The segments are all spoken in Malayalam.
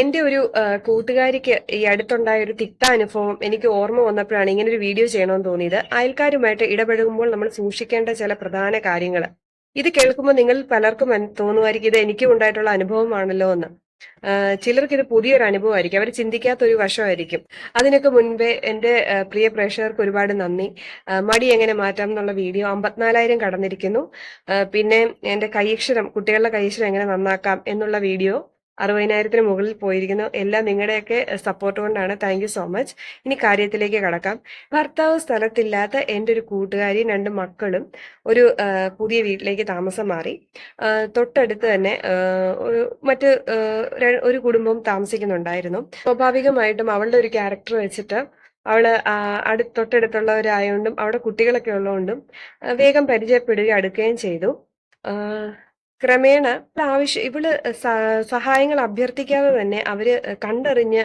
എന്റെ ഒരു കൂട്ടുകാരിക്ക് ഈ അടുത്തുണ്ടായ ഒരു തിക്ത അനുഭവം എനിക്ക് ഓർമ്മ വന്നപ്പോഴാണ് ഇങ്ങനെ ഒരു വീഡിയോ ചെയ്യണമെന്ന് തോന്നിയത്. അയൽക്കാരുമായിട്ട് ഇടപഴകുമ്പോൾ നമ്മൾ സൂക്ഷിക്കേണ്ട ചില പ്രധാന കാര്യങ്ങൾ ഇത് കേൾക്കുമ്പോൾ നിങ്ങൾ പലർക്കും തോന്നുമായിരിക്കും ഇത് എനിക്കും ഉണ്ടായിട്ടുള്ള അനുഭവമാണല്ലോ എന്ന്. ചിലർക്ക് ഇത് പുതിയൊരു അനുഭവമായിരിക്കും. അവർ ചിന്തിക്കാത്ത ഒരു വശമായിരിക്കും. അതിനൊക്കെ മുൻപേ എന്റെ പ്രിയ പ്രേക്ഷകർക്ക് ഒരുപാട് നന്ദി. മടി എങ്ങനെ മാറ്റാം എന്നുള്ള വീഡിയോ അമ്പത്തിനാലായിരം കടന്നിരിക്കുന്നു. പിന്നെ എന്റെ കൈയക്ഷരം കുട്ടികളുടെ കൈയക്ഷരം എങ്ങനെ നന്നാക്കാം എന്നുള്ള വീഡിയോ അറുപതിനായിരത്തിന് മുകളിൽ പോയിരിക്കുന്നു. എല്ലാം നിങ്ങളുടെയൊക്കെ സപ്പോർട്ട് കൊണ്ടാണ്. താങ്ക് സോ മച്ച് ഇനി കാര്യത്തിലേക്ക് കടക്കാം. ഭർത്താവ് സ്ഥലത്തില്ലാത്ത എന്റെ ഒരു കൂട്ടുകാരിയും രണ്ട് മക്കളും ഒരു പുതിയ വീട്ടിലേക്ക് താമസം മാറി. തൊട്ടടുത്ത് തന്നെ ഒരു മറ്റ് ഒരു കുടുംബം താമസിക്കുന്നുണ്ടായിരുന്നു. സ്വാഭാവികമായിട്ടും അവളുടെ ഒരു ക്യാരക്ടർ വെച്ചിട്ട് അവൾ അടു തൊട്ടടുത്തുള്ളവരായോണ്ടും അവിടെ കുട്ടികളൊക്കെ ഉള്ളതുകൊണ്ടും വേഗം പരിചയപ്പെടുകയും അടുക്കുകയും ചെയ്തു. ക്രമേണ ആവശ്യം ഇവൾ സഹായങ്ങൾ അഭ്യർത്ഥിക്കാതെ തന്നെ അവർ കണ്ടറിഞ്ഞ്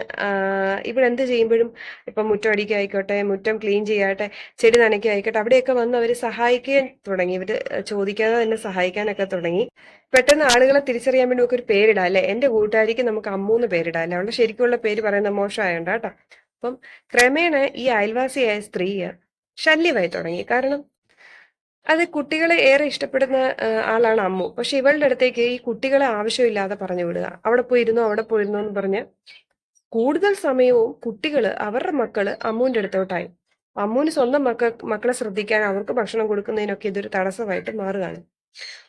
ഇവിടെന്ത് ചെയ്യുമ്പോഴും ഇപ്പം മുറ്റം അടിക്കായിക്കോട്ടെ മുറ്റം ക്ലീൻ ചെയ്യാട്ടെ ചെടി നനയ്ക്കായിക്കോട്ടെ അവിടെയൊക്കെ വന്ന് അവർ സഹായിക്കാൻ തുടങ്ങി. ഇവർ ചോദിക്കാതെ തന്നെ സഹായിക്കാനൊക്കെ തുടങ്ങി. പെട്ടെന്ന് ആളുകളെ തിരിച്ചറിയാൻ വേണ്ടി നമുക്ക് ഒരു പേരിടാം അല്ലെ? എന്റെ കൂട്ടുകാരിക്ക് നമുക്ക് അമ്മൂന്ന് പേരിടാം അല്ലെ? അവളുടെ ശരിക്കുള്ള പേര് പറയുന്ന മോശമായോണ്ടാ അപ്പം ക്രമേണ ഈ അയൽവാസിയായ സ്ത്രീ ശല്യമായി തുടങ്ങി. കാരണം അത് കുട്ടികളെ ഏറെ ഇഷ്ടപ്പെടുന്ന ആളാണ് അമ്മു. പക്ഷെ ഇവളുടെ അടുത്തേക്ക് ഈ കുട്ടികളെ ആവശ്യമില്ലാതെ പറഞ്ഞു വിടുക. അവിടെ പോയിരുന്നു അവിടെ പോയിരുന്നു എന്ന് പറഞ്ഞ് കൂടുതൽ സമയവും കുട്ടികൾ അവരുടെ മക്കൾ അമ്മുവിന്റെ അടുത്തോട്ടായി. അമ്മുവിന് സ്വന്തം മക്ക മക്കളെ ശ്രദ്ധിക്കാൻ അവർക്ക് ഭക്ഷണം കൊടുക്കുന്നതിനൊക്കെ ഇതൊരു തടസ്സമായിട്ട് മാറുകയാണ്.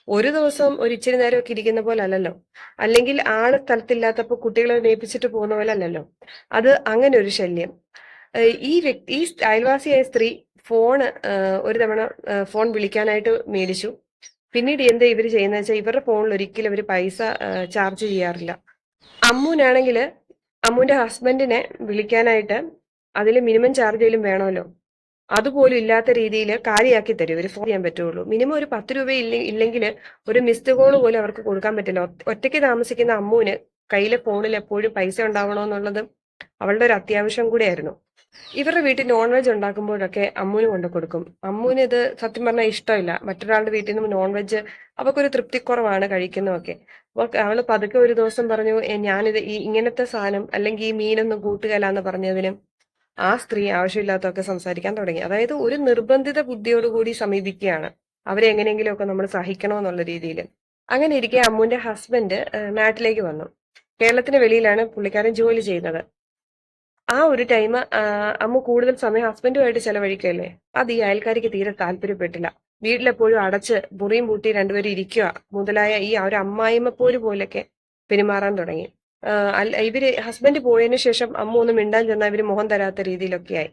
ഒരു ദിവസം ഒരു ഇച്ചിരി നേരമൊക്കെ ഇരിക്കുന്ന പോലെ അല്ലല്ലോ. അല്ലെങ്കിൽ ആൾ സ്ഥലത്തില്ലാത്തപ്പോ കുട്ടികളെ നേപ്പിച്ചിട്ട് പോകുന്ന പോലെ അല്ലല്ലോ. അത് അങ്ങനെ ഒരു ശല്യം. ഈ വ്യക്തി ഈ അയൽവാസിയായ സ്ത്രീ ഫോണ് ഒരു തവണ ഫോൺ വിളിക്കാനായിട്ട് മേടിച്ചു. പിന്നീട് എന്താ ഇവർ ചെയ്യുന്നത് വെച്ചാൽ ഇവരുടെ ഫോണിൽ ഒരിക്കലും അവർ പൈസ ചാർജ് ചെയ്യാറില്ല. അമ്മൂനാണെങ്കിൽ അമ്മൂന്റെ ഹസ്ബൻഡിനെ വിളിക്കാനായിട്ട് അതിൽ മിനിമം ചാർജ് ചെയ്യലും വേണമല്ലോ. അതുപോലും ഇല്ലാത്ത രീതിയിൽ കാര്യമാക്കി തരും. ഇവർ ഫോൺ ചെയ്യാൻ പറ്റുള്ളൂ. മിനിമം ഒരു പത്ത് രൂപ ഇല്ല ഇല്ലെങ്കിൽ ഒരു മിസ്ഡ് കോൾ പോലും അവർക്ക് കൊടുക്കാൻ പറ്റില്ല. ഒറ്റയ്ക്ക് താമസിക്കുന്ന അമ്മൂന് കയ്യിലെ ഫോണിൽ എപ്പോഴും പൈസ ഉണ്ടാവണമെന്നുള്ളത് അവളുടെ ഒരു അത്യാവശ്യം കൂടിയായിരുന്നു. ഇവരുടെ വീട്ടിൽ നോൺ വെജ് ഉണ്ടാക്കുമ്പോഴൊക്കെ അമ്മൂന് കൊണ്ടു കൊടുക്കും. അമ്മൂന് ഇത് സത്യം പറഞ്ഞാൽ ഇഷ്ടമില്ല. മറ്റൊരാളുടെ വീട്ടിൽ നിന്നും നോൺ വെജ് അവൾക്കൊരു തൃപ്തിക്കുറവാണ് കഴിക്കുന്നതൊക്കെ. അപ്പോൾ അവൾ പതുക്കെ ഒരു ദിവസം പറഞ്ഞു "ഏ, ഞാനിത് ഈ ഇങ്ങനത്തെ സാധനം അല്ലെങ്കിൽ ഈ മീനൊന്നും കൂട്ടുകയില്ലാന്ന് പറഞ്ഞതിനും ആ സ്ത്രീ ആവശ്യമില്ലാത്തതൊക്കെ സംസാരിക്കാൻ തുടങ്ങി. അതായത് ഒരു നിർബന്ധിത ബുദ്ധിയോടുകൂടി സമീപിക്കുകയാണ്. അവരെ എങ്ങനെയെങ്കിലുമൊക്കെ നമ്മൾ സഹിക്കണമെന്നുള്ള രീതിയിൽ. അങ്ങനെ ഇരിക്കെ അമ്മുവിന്റെ ഹസ്ബൻഡ് നാട്ടിലേക്ക് വന്നു. കേരളത്തിന് വെളിയിലാണ് പുള്ളിക്കാരൻ ജോലി ചെയ്യുന്നത്. ആ ഒരു ടൈം അമ്മ കൂടുതൽ സമയം ഹസ്ബൻഡുമായിട്ട് ചെലവഴിക്കുകയല്ലേ? അത് ഈ അയൽക്കാരിക്ക് തീരെ താല്പര്യപ്പെട്ടില്ല. വീട്ടിലെപ്പോഴും അടച്ച് മുറിയും പൂട്ടി രണ്ടുപേരും ഇരിക്കുക മുതലായ ഈ ഒരു അമ്മായിമ്മ പോര് പോലൊക്കെ പെരുമാറാൻ തുടങ്ങി. ഇവർ ഹസ്ബൻഡ് പോയതിനു ശേഷം അമ്മ ഒന്ന് മിണ്ടാൻ ചെന്നാൽ ഇവർ മുഖം തരാത്ത രീതിയിലൊക്കെ ആയി.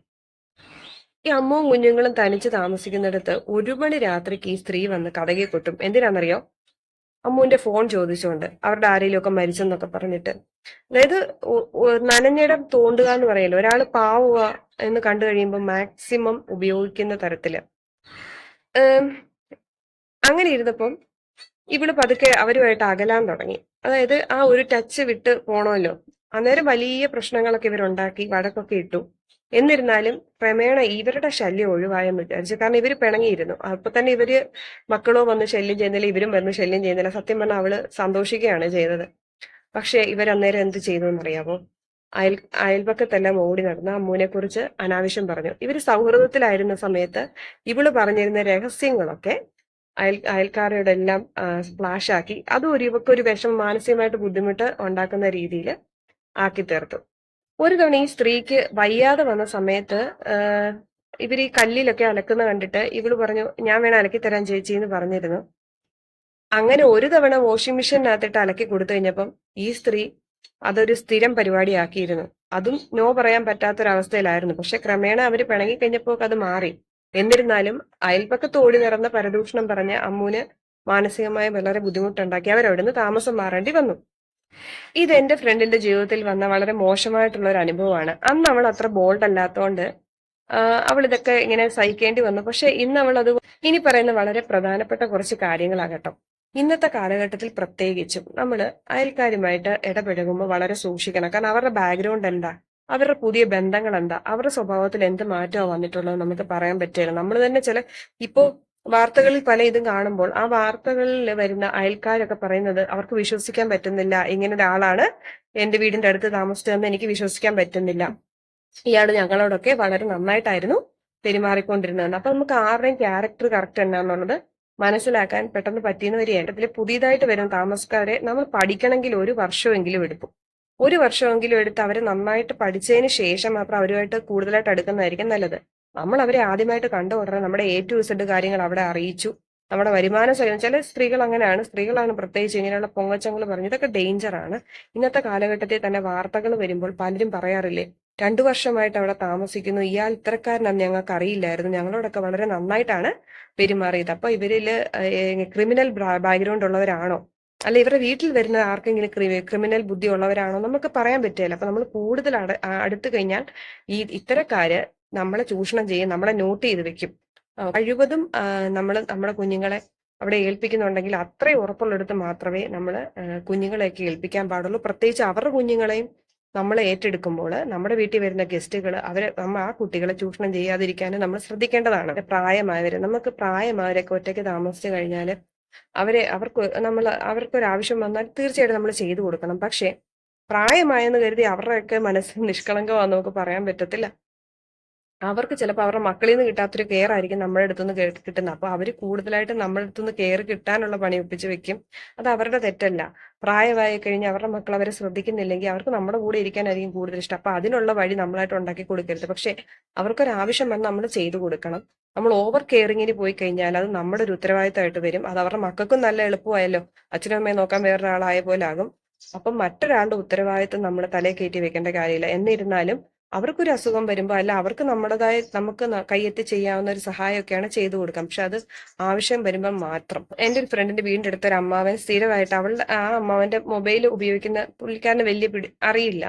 ഈ അമ്മവും കുഞ്ഞുങ്ങളും തനിച്ച് താമസിക്കുന്നിടത്ത് ഒരു മണി രാത്രിക്ക് ഈ സ്ത്രീ വന്ന് കഥകെ കൊട്ടും. എന്തിനാണെന്നറിയോ അമ്മുവിന്റെ ഫോൺ ചോദിച്ചുകൊണ്ട് അവരുടെ ആരെങ്കിലും ഒക്കെ മരിച്ചെന്നൊക്കെ പറഞ്ഞിട്ട്. അതായത് നനഞ്ഞിടം തോണ്ടുക എന്ന് പറയല്ലോ. ഒരാൾ പാവുക എന്ന് കണ്ടു കഴിയുമ്പോൾ മാക്സിമം ഉപയോഗിക്കുന്ന തരത്തിൽ. അങ്ങനെ ഇരുന്നപ്പം ഇവൾ പതുക്കെ അവരുമായിട്ട് അകലാൻ തുടങ്ങി. അതായത് ആ ഒരു ടച്ച് വിട്ട് പോണമല്ലോ. അന്നേരം വലിയ പ്രശ്നങ്ങളൊക്കെ ഇവരുണ്ടാക്കി വഴക്കൊക്കെ ഇട്ടു. എന്നിരുന്നാലും ക്രമേണ ഇവരുടെ ശല്യം ഒഴിവായെന്ന് വിചാരിച്ചു. കാരണം ഇവർ പിണങ്ങിയിരുന്നു. അപ്പൊ തന്നെ ഇവർ മക്കളോ വന്ന് ശല്യം ചെയ്യുന്നില്ല ഇവരും വന്ന് ശല്യം ചെയ്യുന്നില്ല. സത്യം പറഞ്ഞാൽ അവൾ സന്തോഷിക്കുകയാണ് ചെയ്തത്. പക്ഷെ ഇവരന്നേരം എന്ത് ചെയ്തു എന്നറിയാമോ അയൽ അയൽപക്കത്തെല്ലാം ഓടി നടന്ന അമ്മൂനെ കുറിച്ച് അനാവശ്യം പറഞ്ഞു. ഇവർ സൗഹൃദത്തിലായിരുന്ന സമയത്ത് ഇവൾ പറഞ്ഞിരുന്ന രഹസ്യങ്ങളൊക്കെ അയൽ അയൽക്കാരോടെ എല്ലാം സ്പ്ലാഷാക്കി അതും ഒരു ഇവക്കൊരു വിഷം മാനസികമായിട്ട് ബുദ്ധിമുട്ട് ഉണ്ടാക്കുന്ന രീതിയിൽ ആക്കി തീർത്തു. ഒരു തവണ ഈ സ്ത്രീക്ക് വയ്യാതെ വന്ന സമയത്ത് ഇവർ ഈ കല്ലിലൊക്കെ അലക്കുന്ന കണ്ടിട്ട് ഇവൾ പറഞ്ഞു ഞാൻ വേണം അലക്കി തരാൻ ചേച്ചി എന്ന് പറഞ്ഞിരുന്നു. അങ്ങനെ ഒരു തവണ വാഷിംഗ് മെഷീനകത്തിട്ട് അലക്കി കൊടുത്തു കഴിഞ്ഞപ്പം ഈ സ്ത്രീ അതൊരു സ്ഥിരം പരിപാടിയാക്കിയിരുന്നു. അതും നോ പറയാൻ പറ്റാത്തൊരവസ്ഥയിലായിരുന്നു. പക്ഷെ ക്രമേണ അവർ പിണങ്ങി കഴിഞ്ഞപ്പോൾ അത് മാറി. എന്നിരുന്നാലും അയൽപ്പക്കത്ത് ഓടി നടന്ന പരദൂഷണം പറഞ്ഞ അമ്മൂന് മാനസികമായി വളരെ ബുദ്ധിമുട്ടുണ്ടാക്കി. അവരവിടുന്ന് താമസം മാറേണ്ടി വന്നു. ഇത് എന്റെ ഫ്രണ്ടിന്റെ ജീവിതത്തിൽ വന്ന വളരെ മോശമായിട്ടുള്ള ഒരു അനുഭവമാണ്. അന്ന് അവൾ അത്ര ബോൾഡ് അല്ലാത്തതുകൊണ്ട് അവൾ ഇതൊക്കെ ഇങ്ങനെ സഹിക്കേണ്ടി വന്നു. പക്ഷെ ഇന്ന് അവൾ അത് ഇനി പറയുന്ന വളരെ പ്രധാനപ്പെട്ട കുറച്ച് കാര്യങ്ങളാകട്ടോ. ഇന്നത്തെ കാലഘട്ടത്തിൽ പ്രത്യേകിച്ചും നമ്മൾ അയൽക്കാരുമായിട്ട് ഇടപഴകുമ്പോൾ വളരെ സൂക്ഷിക്കണം. കാരണം അവരുടെ ബാക്ക്ഗ്രൗണ്ട് എന്താ? അവരുടെ പുതിയ ബന്ധങ്ങൾ എന്താ അവരുടെ സ്വഭാവത്തിൽ എന്ത് മാറ്റമാണ് വന്നിട്ടുള്ളത് നമുക്ക് പറയാൻ പറ്റില്ല. നമ്മൾ തന്നെ ചില ഇപ്പോ വാർത്തകളിൽ പല ഇതും കാണുമ്പോൾ ആ വാർത്തകളിൽ വരുന്ന അയൽക്കാരൊക്കെ പറയുന്നത് അവർക്ക് വിശ്വസിക്കാൻ പറ്റുന്നില്ല. ഇങ്ങനെ ഒരാളാണ് എന്റെ വീടിന്റെ അടുത്ത് താമസിച്ചതെന്ന് എനിക്ക് വിശ്വസിക്കാൻ പറ്റുന്നില്ല. ഇയാൾ ഞങ്ങളോടൊക്കെ വളരെ നന്നായിട്ടായിരുന്നു പെരുമാറിക്കൊണ്ടിരുന്നത് അപ്പൊ നമുക്ക് ആരുടെയും ക്യാരക്ടർ കറക്റ്റ് എന്നാന്നുള്ളത് മനസ്സിലാക്കാൻ പെട്ടെന്ന് പറ്റിയെന്ന് വരികയാണ്. അതിൽ പുതിയതായിട്ട് വരുന്ന താമസക്കാരെ നമ്മൾ പഠിക്കണമെങ്കിൽ ഒരു വർഷമെങ്കിലും എടുക്കും. ഒരു വർഷമെങ്കിലും എടുത്ത് അവരെ നന്നായിട്ട് പഠിച്ചതിന് ശേഷം മാത്രം അവരുമായിട്ട് കൂടുതലായിട്ട് അടുക്കുന്നതായിരിക്കും നല്ലത്. നമ്മൾ അവരെ ആദ്യമായിട്ട് കണ്ട ഉടനെ നമ്മുടെ എ ടു ഇസഡ് കാര്യങ്ങൾ അവിടെ അറിയിച്ചു. നമ്മുടെ വരുമാന സ്വയം ചില സ്ത്രീകൾ അങ്ങനെയാണ്. സ്ത്രീകളാണ് പ്രത്യേകിച്ച് ഇങ്ങനെയുള്ള പൊങ്ങച്ചങ്ങൾ പറഞ്ഞു ഇതൊക്കെ ഡേഞ്ചറാണ് ഇന്നത്തെ കാലഘട്ടത്തിൽ തന്നെ വാർത്തകൾ വരുമ്പോൾ പലരും പറയാറില്ലേ രണ്ടു വർഷമായിട്ട് അവിടെ താമസിക്കുന്നു. ഇയാൾ ഇത്തരക്കാരനാണ് ഞങ്ങൾക്ക് അറിയില്ലായിരുന്നു. ഞങ്ങളോടൊക്കെ വളരെ നന്നായിട്ടാണ് പെരുമാറിയത്. അപ്പൊ ഇവരിൽ ക്രിമിനൽ ബാക്ക്ഗ്രൗണ്ട് ഉള്ളവരാണോ? അല്ല ഇവരുടെ വീട്ടിൽ വരുന്ന ആർക്കെങ്കിലും ക്രിമിനൽ ബുദ്ധി ഉള്ളവരാണോ നമുക്ക് പറയാൻ പറ്റില്ല. അപ്പൊ നമ്മൾ കൂടുതൽ അടുത്തു കഴിഞ്ഞാൽ ഈ ഇത്തരക്കാര് നമ്മളെ ചൂഷണം ചെയ്യും നമ്മളെ നോട്ട് ചെയ്ത് വെക്കും. കഴിവതും നമ്മൾ നമ്മുടെ കുഞ്ഞുങ്ങളെ അവിടെ ഏൽപ്പിക്കുന്നുണ്ടെങ്കിൽ അത്രയും ഉറപ്പുള്ളിടത്ത് മാത്രമേ നമ്മൾ കുഞ്ഞുങ്ങളെയൊക്കെ ഏൽപ്പിക്കാൻ പാടുള്ളൂ. പ്രത്യേകിച്ച് അവരുടെ കുഞ്ഞുങ്ങളെയും നമ്മൾ ഏറ്റെടുക്കുമ്പോൾ നമ്മുടെ വീട്ടിൽ വരുന്ന ഗസ്റ്റുകൾ അവരെ നമ്മൾ ആ കുട്ടികളെ ചൂഷണം ചെയ്യാതിരിക്കാൻ നമ്മൾ ശ്രദ്ധിക്കേണ്ടതാണ്. പ്രായമായവർ നമുക്ക് പ്രായമായവരൊക്കെ ഒറ്റയ്ക്ക് താമസിച്ചു കഴിഞ്ഞാൽ അവരെ അവർക്ക് നമ്മൾ അവർക്കൊരാവശ്യം വന്നാൽ തീർച്ചയായിട്ടും നമ്മൾ ചെയ്തു കൊടുക്കണം. പക്ഷേ പ്രായമായെന്ന് കരുതി അവരുടെയൊക്കെ മനസ്സ് നിഷ്കളങ്കമാണെന്ന് നമുക്ക് പറയാൻ പറ്റത്തില്ല. അവർക്ക് ചിലപ്പോൾ അവരുടെ മക്കളിൽ നിന്ന് കിട്ടാത്തൊരു കെയർ ആയിരിക്കും നമ്മുടെ അടുത്തുനിന്ന് കിട്ടുന്നത് അപ്പോൾ അവർ കൂടുതലായിട്ട് നമ്മുടെ അടുത്തുനിന്ന് കെയർ കിട്ടാനുള്ള പണി ഒപ്പിച്ച് വെക്കും. അത് അവരുടെ തെറ്റല്ല. പ്രായമായി കഴിഞ്ഞ് അവരുടെ മക്കൾ അവരെ ശ്രദ്ധിക്കുന്നില്ലെങ്കിൽ അവർക്ക് നമ്മുടെ കൂടെ ഇരിക്കാനായിരിക്കും കൂടുതൽ ഇഷ്ടം. അപ്പോൾ അതിനുള്ള വഴി നമ്മളായിട്ട് ഉണ്ടാക്കി കൊടുക്കരുത്. പക്ഷേ അവർക്കൊരാവശ്യം വന്ന് നമ്മൾ ചെയ്തു കൊടുക്കണം. നമ്മൾ ഓവർ കെയറിങ്ങിന് പോയി കഴിഞ്ഞാൽ അത് നമ്മുടെ ഒരു ഉത്തരവാദിത്തമായിട്ട് വരും. അത് അവരുടെ മക്കൾക്കും നല്ല എളുപ്പമായല്ലോ. അച്ഛനും അമ്മയെ നോക്കാൻ വേറൊരാളായ പോലെ ആകും അപ്പം മറ്റൊരാളുടെ ഉത്തരവാദിത്തം നമ്മൾ തലേ കയറ്റി വെക്കേണ്ട കാര്യമില്ല. എന്നിരുന്നാലും അവർക്കൊരു അസുഖം വരുമ്പോൾ അല്ല അവർക്ക് നമ്മുടേതായ നമുക്ക് കയ്യെത്തി ചെയ്യാവുന്ന ഒരു സഹായമൊക്കെയാണ് ചെയ്തു കൊടുക്കാം. പക്ഷെ അത് ആവശ്യം വരുമ്പോൾ മാത്രം. എന്റെ ഒരു ഫ്രണ്ടിന്റെ വീടിന്റെ അടുത്തൊരു അമ്മാവൻ സ്ഥിരമായിട്ട് അവളുടെ ആ അമ്മാവന്റെ മൊബൈൽ ഉപയോഗിക്കുന്ന പുള്ളിക്കാരന് വലിയ പിടി അറിയില്ല.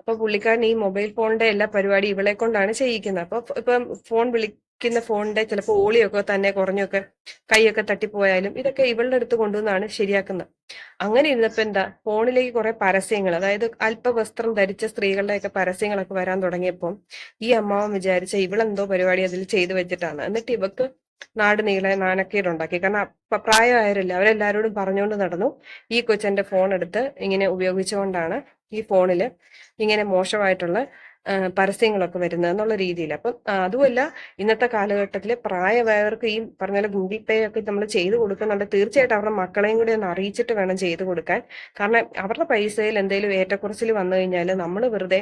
അപ്പൊ പുള്ളിക്കാരൻ ഈ മൊബൈൽ ഫോണിന്റെ എല്ലാ പരിപാടി ഇവളെ കൊണ്ടാണ് ചെയ്യിക്കുന്നത്. അപ്പൊ ഇപ്പം ഫോൺ വിളി ഇരിക്കുന്ന ഫോണിന്റെ ചിലപ്പോൾ ഓളിയൊക്കെ തന്നെ കുറഞ്ഞൊക്കെ കൈയൊക്കെ തട്ടിപ്പോയാലും ഇതൊക്കെ ഇവളുടെ അടുത്ത് കൊണ്ടുവന്നാണ് ശരിയാക്കുന്നത്. അങ്ങനെ ഇരുന്നപ്പോൾ എന്താ ഫോണിലേക്ക് കുറെ പരസ്യങ്ങൾ അതായത് അല്പ വസ്ത്രം ധരിച്ച സ്ത്രീകളുടെയൊക്കെ പരസ്യങ്ങളൊക്കെ വരാൻ തുടങ്ങിയപ്പോൾ ഈ അമ്മാവൻ വിചാരിച്ച ഇവളെന്തോ പരിപാടി അതിൽ ചെയ്തു വെച്ചിട്ടാണ്. എന്നിട്ട് ഇവക്ക് നാട് നീളെ നാണക്കേടുണ്ടാക്കി. കാരണം പ്രായമായവരല്ല അവരെല്ലാരോടും പറഞ്ഞുകൊണ്ട് നടന്നു. ഈ കൊച്ചന്റെ ഫോൺ എടുത്ത് ഇങ്ങനെ ഉപയോഗിച്ചുകൊണ്ടാണ് ഈ ഫോണിൽ ഇങ്ങനെ മോശമായിട്ടുള്ള പരസ്യങ്ങളൊക്കെ വരുന്നത് എന്നുള്ള രീതിയിൽ അപ്പം അതുമല്ല ഇന്നത്തെ കാലഘട്ടത്തിൽ പ്രായമായവർക്ക് ഈ പറഞ്ഞ ഗൂഗിൾ പേ ഒക്കെ നമ്മൾ ചെയ്തു കൊടുക്കുന്നുണ്ട്. തീർച്ചയായിട്ടും അവരുടെ മക്കളെയും കൂടി ഒന്ന് അറിയിച്ചിട്ട് വേണം ചെയ്തു കൊടുക്കാൻ. കാരണം അവരുടെ പൈസയിൽ എന്തെങ്കിലും ഏറ്റക്കുറച്ചിൽ വന്നു കഴിഞ്ഞാൽ നമ്മൾ വെറുതെ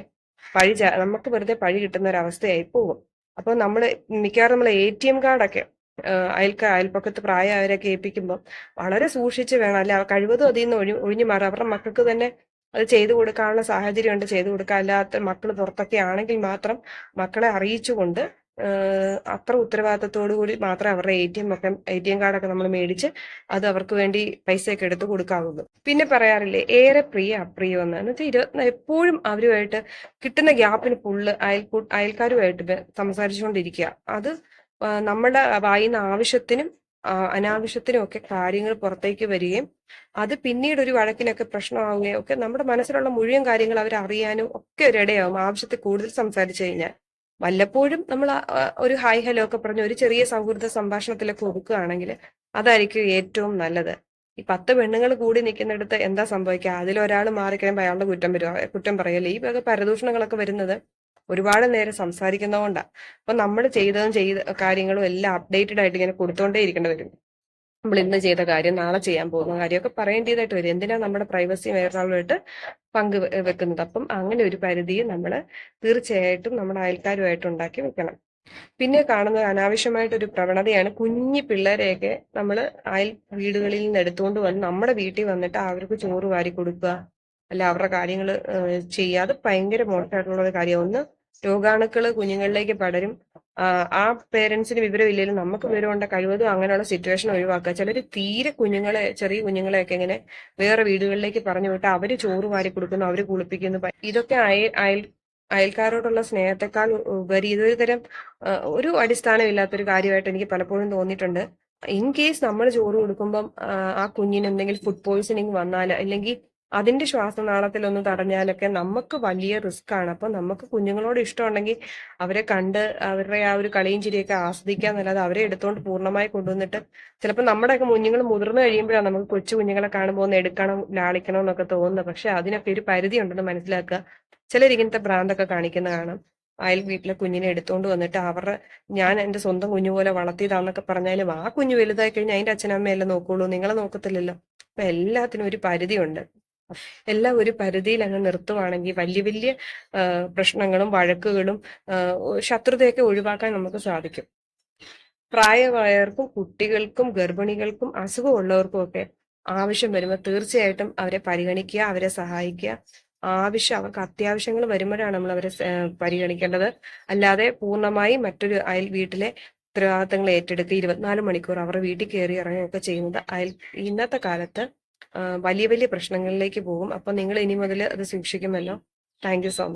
പഴി നമുക്ക് വെറുതെ പഴി കിട്ടുന്ന ഒരു അവസ്ഥയായി പോകും. അപ്പോൾ നമ്മൾ മിക്കവാറും നമ്മൾ എ ടി എം കാർഡൊക്കെ അയൽക്ക അയൽപ്പക്കത്ത് പ്രായമായവരൊക്കെ ഏൽപ്പിക്കുമ്പോൾ വളരെ സൂക്ഷിച്ച് വേണം. അല്ലെ കഴിവതും അതിൽ നിന്ന് ഒഴി ഒഴിഞ്ഞു മാറും. അവരുടെ മക്കൾക്ക് തന്നെ അത് ചെയ്തു കൊടുക്കാനുള്ള സാഹചര്യമുണ്ട്. ചെയ്തു കൊടുക്കാൻ അല്ലാത്ത മക്കൾ പുറത്തൊക്കെ ആണെങ്കിൽ മാത്രം മക്കളെ അറിയിച്ചുകൊണ്ട് അത്ര ഉത്തരവാദിത്തത്തോടു കൂടി മാത്രമേ അവരുടെ എ ടി എം ഒക്കെ എ ടി എം കാർഡൊക്കെ നമ്മൾ മേടിച്ച് അത് അവർക്ക് വേണ്ടി പൈസയൊക്കെ എടുത്ത് കൊടുക്കാവുള്ളൂ. പിന്നെ പറയാറില്ലേ ഏറെ പ്രിയ അപ്രിയോ എന്ന് എന്ന് വെച്ചാൽ ഇരുപത്തി എപ്പോഴും അവരുമായിട്ട് കിട്ടുന്ന ഗ്യാപ്പിന് ഫുള്ള് അയൽക്കു അയൽക്കാരുമായിട്ട് സംസാരിച്ചുകൊണ്ടിരിക്കുക. അത് നമ്മുടെ വായിന്ന് ആവശ്യത്തിനും അനാവശ്യത്തിനും ഒക്കെ കാര്യങ്ങൾ പുറത്തേക്ക് വരികയും അത് പിന്നീട് ഒരു വഴക്കിനൊക്കെ പ്രശ്നമാവുകയും ഒക്കെ നമ്മുടെ മനസ്സിലുള്ള മുഴുവൻ കാര്യങ്ങൾ അവർ അറിയാനും ഒക്കെ ഒരിടയാവും ആവശ്യത്തിൽ കൂടുതൽ സംസാരിച്ചു കഴിഞ്ഞാൽ. വല്ലപ്പോഴും നമ്മൾ ഒരു ഹായ് ഹലോ ഒക്കെ പറഞ്ഞ് ഒരു ചെറിയ സൗഹൃദ സംഭാഷണത്തിലൊക്കെ ഒതുക്കുകയാണെങ്കിൽ അതായിരിക്കും ഏറ്റവും നല്ലത്. ഈ പത്ത് പെണ്ണുങ്ങൾ കൂടി നിൽക്കുന്നിടത്ത് എന്താ സംഭവിക്കുക? അതിലൊരാൾ മാറിക്കഴിയുമ്പോൾ അയാളുടെ കുറ്റം വരും. കുറ്റം പറയല്ലേ? ഈ പരദൂഷണങ്ങളൊക്കെ വരുന്നത് ഒരുപാട് നേരം സംസാരിക്കുന്നതുകൊണ്ടാണ് അപ്പൊ നമ്മൾ ചെയ്തതും ചെയ്ത കാര്യങ്ങളും എല്ലാം അപ്ഡേറ്റഡ് ആയിട്ട് ഇങ്ങനെ കൊടുത്തോണ്ടേ ഇരിക്കേണ്ടി വരും. നമ്മൾ ഇന്ന് ചെയ്ത കാര്യം നാളെ ചെയ്യാൻ പോകുന്ന കാര്യമൊക്കെ പറയേണ്ടതായിട്ട് വരും. എന്തിനാ നമ്മുടെ പ്രൈവസി വേറൊരാളുമായിട്ട് പങ്ക് വെക്കുന്നത്? അപ്പം അങ്ങനെ ഒരു പരിധി നമ്മൾ തീർച്ചയായിട്ടും നമ്മുടെ അയൽക്കാരുമായിട്ട് ഉണ്ടാക്കി വെക്കണം. പിന്നെ കാണുന്ന അനാവശ്യമായിട്ടൊരു പ്രവണതയാണ് കുഞ്ഞു പിള്ളേരെയൊക്കെ നമ്മൾ അയൽ വീടുകളിൽ നിന്ന് എടുത്തുകൊണ്ട് വന്ന് നമ്മുടെ വീട്ടിൽ വന്നിട്ട് അവർക്ക് ചോറ് വാരി കൊടുക്കുക. അല്ല അവരുടെ കാര്യങ്ങൾ ചെയ്യാതെ ഭയങ്കര മോശമായിട്ടുള്ള ഒരു കാര്യം ഒന്ന് രോഗാണുക്കൾ കുഞ്ഞുങ്ങളിലേക്ക് പടരും. ആ പേരൻസിന് വിവരമില്ലെങ്കിലും നമുക്ക് വിവരമുണ്ട് കഴിവതും അങ്ങനെയുള്ള സിറ്റുവേഷൻ ഒഴിവാക്കുക. ചിലർ തീരെ കുഞ്ഞുങ്ങളെ ചെറിയ കുഞ്ഞുങ്ങളെയൊക്കെ ഇങ്ങനെ വേറെ വീടുകളിലേക്ക് പറഞ്ഞു വിട്ട് അവർ ചോറ് വാരി കൊടുക്കുന്നു അവർ കുളിപ്പിക്കുന്നു. ഇതൊക്കെ അയൽ അയൽ അയൽക്കാരോടുള്ള സ്നേഹത്തെക്കാൾ ഉപരി ഇതൊരു തരം ഒരു അടിസ്ഥാനമില്ലാത്തൊരു കാര്യമായിട്ട് എനിക്ക് പലപ്പോഴും തോന്നിയിട്ടുണ്ട്. ഇൻ കേസ് നമ്മൾ ചോറ് കൊടുക്കുമ്പം ആ കുഞ്ഞിന് എന്തെങ്കിലും ഫുഡ് പോയിസണിങ് വന്നാൽ അല്ലെങ്കിൽ അതിന്റെ ശ്വാസനാളത്തിലൊന്ന് തടഞ്ഞാലൊക്കെ നമുക്ക് വലിയ റിസ്ക് ആണ്. അപ്പൊ നമുക്ക് കുഞ്ഞുങ്ങളോട് ഇഷ്ടമുണ്ടെങ്കിൽ അവരെ കണ്ട് അവരുടെ ആ ഒരു കളിയും ചിരിയൊക്കെ ആസ്വദിക്കാന്നല്ലാതെ അവരെ എടുത്തുകൊണ്ട് പൂർണമായി കൊണ്ടുവന്നിട്ട് ചിലപ്പോൾ നമ്മുടെയൊക്കെ കുഞ്ഞുങ്ങൾ മുതിർന്നു കഴിയുമ്പോഴാണ് നമുക്ക് കൊച്ചു കുഞ്ഞുങ്ങളെ കാണുമ്പോൾ ഒന്ന് എടുക്കണം ലാളിക്കണം എന്നൊക്കെ തോന്നുന്നത്. പക്ഷെ അതിനൊക്കെ ഒരു പരിധി ഉണ്ടെന്ന് മനസ്സിലാക്കുക. ചിലർ ഇങ്ങനത്തെ ഭ്രാന്തൊക്കെ കാണിക്കുന്ന കാണാം. അയൽ വീട്ടിലെ കുഞ്ഞിനെ എടുത്തുകൊണ്ട് വന്നിട്ട് അവരുടെ ഞാൻ എന്റെ സ്വന്തം കുഞ്ഞു പോലെ വളർത്തിയതാണെന്നൊക്കെ പറഞ്ഞാലും ആ കുഞ്ഞു വലുതായി കഴിഞ്ഞാൽ അതിന്റെ അച്ഛനമ്മയല്ലേ നോക്കുള്ളൂ. നിങ്ങളെ നോക്കത്തില്ലല്ലോ. അപ്പൊ എല്ലാത്തിനും ഒരു പരിധിയുണ്ട് എല്ലാം ഒരു പരിധിയിൽ അങ്ങ് നിർത്തുവാണെങ്കിൽ വലിയ വലിയ പ്രശ്നങ്ങളും വഴക്കുകളും ശത്രുതയൊക്കെ ഒഴിവാക്കാൻ നമുക്ക് സാധിക്കും. പ്രായമായവർക്കും കുട്ടികൾക്കും ഗർഭിണികൾക്കും അസുഖമുള്ളവർക്കും ഒക്കെ ആവശ്യം വരുമ്പോൾ തീർച്ചയായിട്ടും അവരെ പരിഗണിക്കുക അവരെ സഹായിക്കുക. ആവശ്യം അവർക്ക് അത്യാവശ്യങ്ങൾ വരുമ്പോഴാണ് നമ്മൾ അവരെ പരിഗണിക്കേണ്ടത്. അല്ലാതെ പൂർണമായി മറ്റൊരു അയൽ വീട്ടിലെ ഉത്തരവാദിത്തങ്ങൾ ഏറ്റെടുക്കുക ഇരുപത്തിനാല് മണിക്കൂർ അവരുടെ വീട്ടിൽ കയറി ഇറങ്ങുകയൊക്കെ ചെയ്യുന്നത് അയൽ ഇന്നത്തെ കാലത്ത് വലിയ വലിയ പ്രശ്നങ്ങളിലേക്ക് പോകും. അപ്പൊ നിങ്ങൾ ഇനി മുതൽ അത് സൂക്ഷിക്കുമല്ലോ. Thank you so much